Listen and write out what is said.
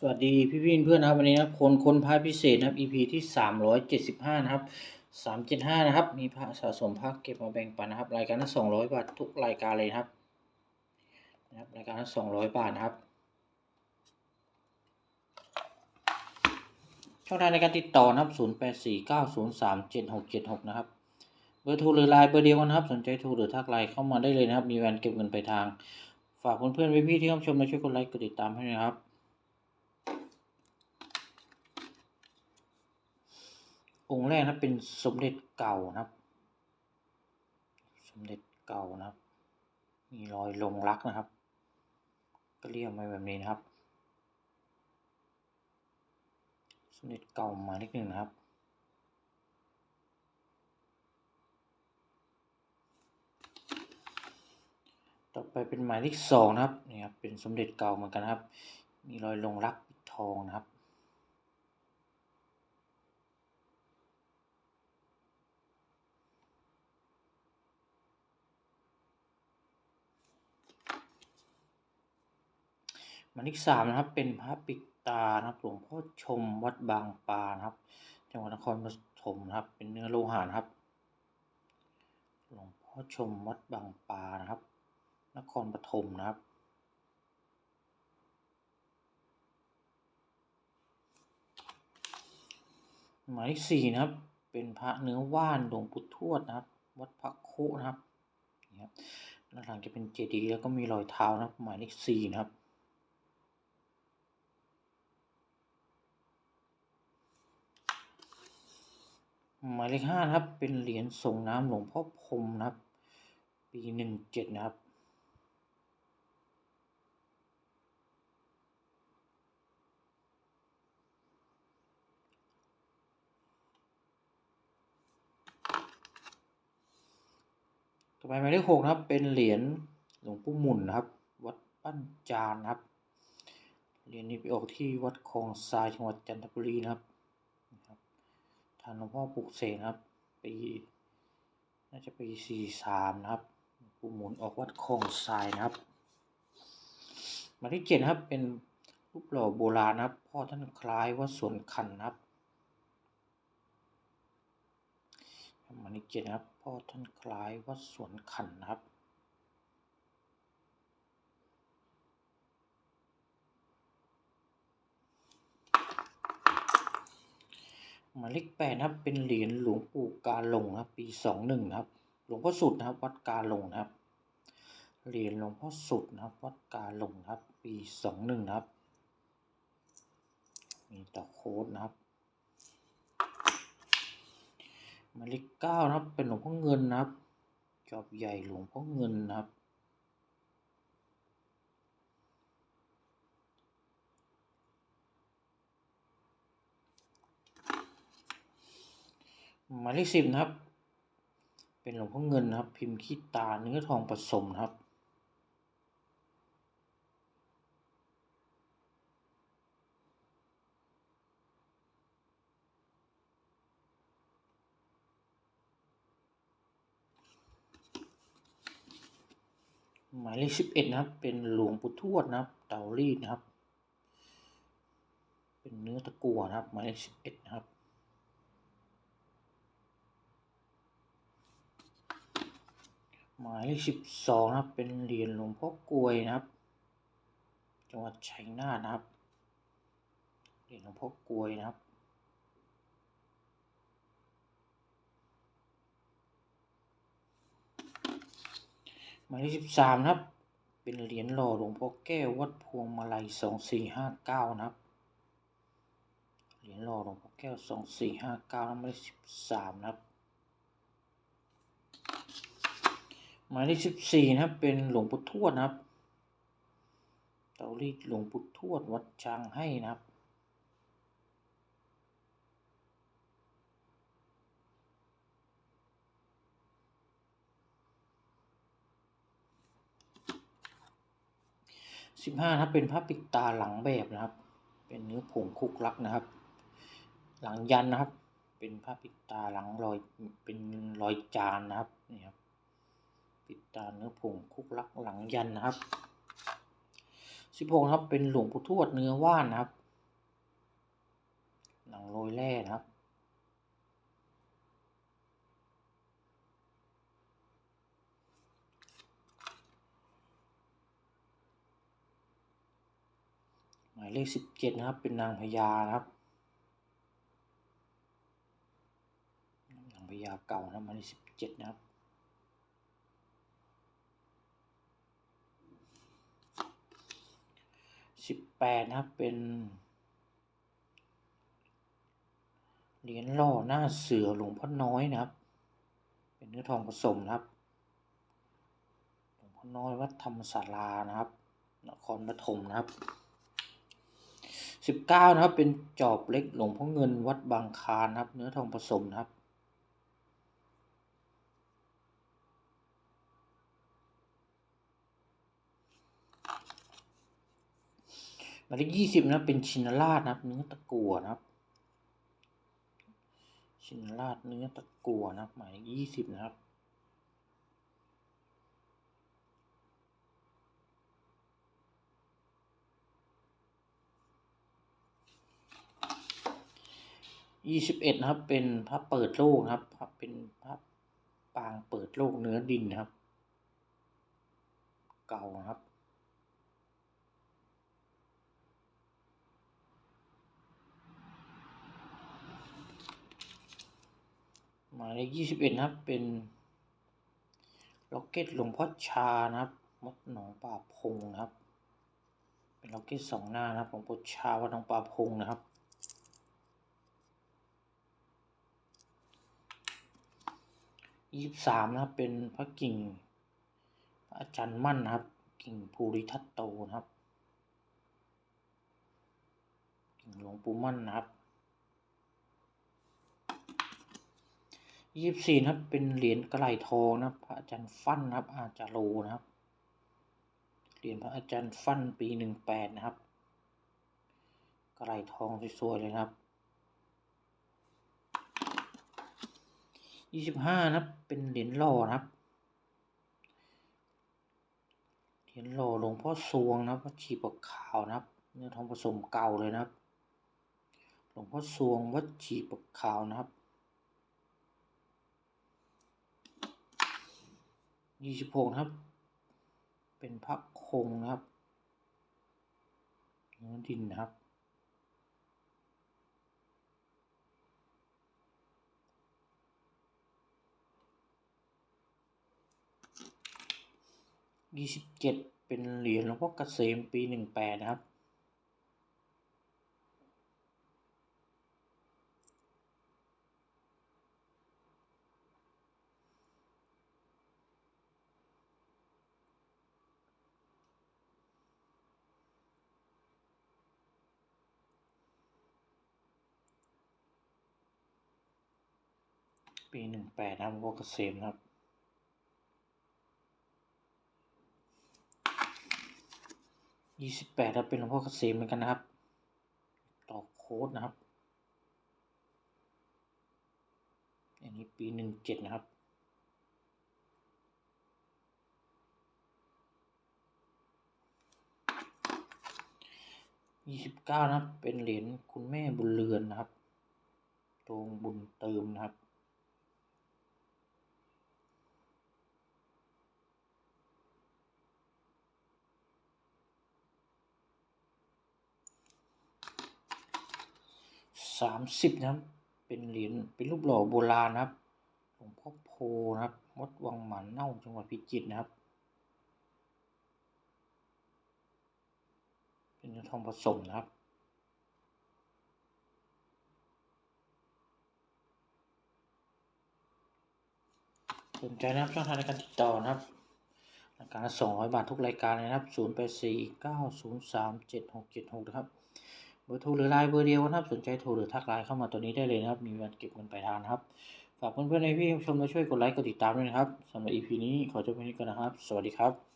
สวัสดีพี่พี่เพื่อนนะครับวันนี้นะครับคนคนพระพิเศษนะครับ EP ที่สามร้อยเจ็ดสิบห้านะครับสามเจ็ดห้านะครับ มีพระสะสมพระเก็บมาแบ่งปันนะครับ รายการละสองร้อยบาททุกรายการเลยนะครับนะครับรายการละสองร้อยบาทนะครับช่องทางในการติดต่อนะครับศูนย์แปดสี่เก้าศูนย์สามเจ็ดหกเจ็ดหกนะครับเบอร์โทรหรือไลน์เบอร์เดียวกันนะครับ สนใจโทรหรือทักไลน์เข้ามาได้เลยนะครับ มีแวนเก็บเงินไปลายทาง ฝากเพื่อนๆพี่ๆที่เข้าชมและช่วยกดไลค์กดติดตามให้นะครับ องค์แรกนะเป็นสมเด็จเก่านะครับ สมเด็จเก่านะครับ มีรอยลงรักนะครับ ก็เรียกมาแบบนี้นะครับ สมเด็จเก่ามาเลขหนึ่งนะครับต่อไปเป็นหมายเลขสองนะครับนี่ครับเป็นสมเด็จเก่าเหมือนกันครับ มีรอยลงรักปิดทองนะครับ ห มายเลขสามนะครับเป็นพระปิดตานะครับหลวงพ่อชมวัดบางปานะครับ จังหวัดนครปฐมนะครับ เป็นเนื้อโลหะนะครับ หลวงพ่อชมวัดบางปานะครับ นครปฐมนะครับหมายเลขสี่นะครับ เป็นพระเนื้อว่านหลวงปู่ทวดนะครับ วัดพระโคนะครับนี่ครับด้านหลังจะเป็นเจดีย์แล้วก็มีรอยเท้านะครับ หมายเลขสี่นะครับ หมายเลขห้านะครับ เป็นเหรียญส่งน้ำหลวงพ่อพรมนะครับ ปีหนึ่งเจ็ดนะครับต่อไปหมายเลขหกนะครับ เป็นเหรียญหลวงปู่หมุนนะครับ วัดปั้นจานนะครับเหรียญนี้ไปออกที่วัดคลองทรายจังหวัดจันทบุรีนะครับางหลวงพ่อปลุกเสกนะครับ ปีน่าจะปีสี่สามนะครับปู่หมุนออกวัดคลองทรายนะครับ มายเลขเจ็ดนะครับเป็นรูปหล่อโบราณนะครับ พ่อท่านคล้ายวัดสวนขันนะครับมายเลขเจ็ดนะครับ พ่อท่านคล้ายวัดสวนขันนะครับ หมายเลขแปดนะครับ เป็นเหรียญหลวงปู่กาหลงนะครับ ปีสองหนึ่งนะครับ หลวงพ่อสุดนะครับ วัดกาหลงนะครับ เหรียญหลวงพ่อสุดนะครับ วัดกาหลงนะครับ ปีสองหนึ่งนะครับ มีต่อโค้ดนะครับหมายเลขเก้านะครับ เป็นหลวงพ่อเงินนะครับ จอบใหญ่หลวงพ่อเงินนะครับ หมายเลขสิบนะครับ เป็นหลวงพ่อเงินนะครับ พิมพ์ขี้ตาเนื้อทองผสมนะครับ หมายเลขสิบเอ็ดนะครับ เป็นหลวงปู่ทวดนะครับ เตารีดนะครับ เป็นเนื้อตะกั่วนะครับ หมายเลขสิบเอ็ดนะครับ หมายเลขสิบสองนะครับ เป็นเหรียญหลวงพ่อกลวยนะครับ จังหวัดชัยนาทนะครับ เหรียญหลวงพ่อกลวยนะครับ หมายเลขสิบสามนะครับ เป็นเหรียญหล่อหลวงพ่อแก้ววัดพวงมาลัยสองสี่ห้าเก้านะครับ เหรียญหล่อหลวงพ่อแก้วสองสี่ห้าเก้าหมายเลขสิบสามนะครับ หมายเลขสิบสี่นะครับ เป็นหลวงปู่ทวดนะครับ เตารีดหลวงปู่ทวดวัดช้างให้นะครับ สิบห้านะครับเป็นพระปิดตาหลังแบบนะครับ เป็นเนื้อผงคุกลักนะครับ หลังยันนะครับ เป็นพระปิดตาหลังรอยเป็นรอยจานนะครับนี่ครับ ปิดตาเนื้อผงคุกลักหลังยันนะครับสิบหกครับเป็นหลวงปู่ทวดเนื้อว่านนะครับหลังโรยแร่นะครับหมายเลขสิบเจ็ดนะครับ เป็นนางพญานะครับนางพญาเก่านะหมายเลขสิบเจ็ดนะครับ สิบแปดนะครับเป็น เหรียญหล่อหน้าเสือหลวงพ่อน้อยนะครับ เป็นเนื้อทองผสมนะครับ หลวงพ่อน้อยวัดธรรมศาลานะครับ นครปฐมนะครับสิบเก้านะครับเป็นจอบเล็กหลวงพ่อเงินวัดบางคานนะครับ เนื้อทองผสมนะครับ หมายเลขยี่สิบนะเป็นชินราชนะครับ เนื้อตะกั่วนะครับ ชินราชเนื้อตะกั่วนะครับ หมายเลขยี่สิบนะครับยี่สิบเอ็ดนะครับ เป็นพระเปิดโลกนะครับพระเป็นพระปางเปิดโลกเนื้อดินนะครับ เก่านะครับ หมายเลขยี่สิบเอ็ดนะครับ เป็นล็อกเก็ตหลวงพ่อชานะครับวัดหนองป่าพงนะครับ เป็นล็อกเก็ตสองหน้านะครับหลวงพ่อชาวัดหนองป่าพงนะครับยี่สิบสามนะครับ เป็นพระกิ่งพระอาจารย์มั่นนะครับ กิ่งภูริทัตโตนะครับ กิ่งหลวงปู่มั่นนะครับ ยี่สิบสี่นะครับเป็นเหรียญกระไหลทองนะพระอาจารย์ฟั่นนะครับ อาจารโลนะครับ เหรียญพระอาจารย์ฟั่นปีหนึ่งแปดนะครับ กระไหลทองสวยๆเลยนะครับยี่สิบห้านะครับเป็นเหรียญหล่อนะครับ เหรียญหล่อหลวงพ่อสวงนะครับวัดชีปกขาวนะครับ เนื้อทองผสมเก่าเลยนะครับ หลวงพ่อสวงวัดชีปกขาวนะครับ ยี่สิบหกนะครับ เป็นพระคงนะครับเนื้อดินนะครับ ยี่สิบเจ็ดเป็นเหรียญหลวงพ่อเกษมปีหนึ่งแปดนะครับ ปีหนึ่งแปดนะครับหลวงพ่อเกษมครับ ยี่สิบแปดครับเป็นหลวงพ่อเกษมเหมือนกันนะครับ ต่อโค้ดนะครับ อันนี้ปีหนึ่งเจ็ดนะครับยี่สิบเก้านะครับ เป็นเหรียญคุณแม่บุญเรือนนะครับ ตรงบุญเติมนะครับ สามสิบนะครับ เป็นเหรียญเป็นรูปหล่อโบราณนะครับหลวงพ่อโพนะครับวัดวังหมันเน่าจังหวัดพิจิตรนะครับ เป็นทองผสมนะครับสนใจนะครับช่องทางในการติดต่อนะครับรายการละสองร้อยบาททุกรายการเลยนะครับศูนย์แปดสี่เก้าศูนย์สามเจ็ดหกเจ็ดหกนะครับ บอร์โทรหรือไลน์เบอร์เดียวนะครับ สนใจโทรหรือทักไลน์เข้ามาตัวนี้ได้เลยนะครับ มีวันเก็บเงินปลายทางนะครับ ฝากเพื่อนๆในพี่ชมและช่วยกดไลค์กดติดตามด้วยนะครับสำหรับ EP นี้ขอจบเพียงนี้ก่อนนะครับ สวัสดีครับ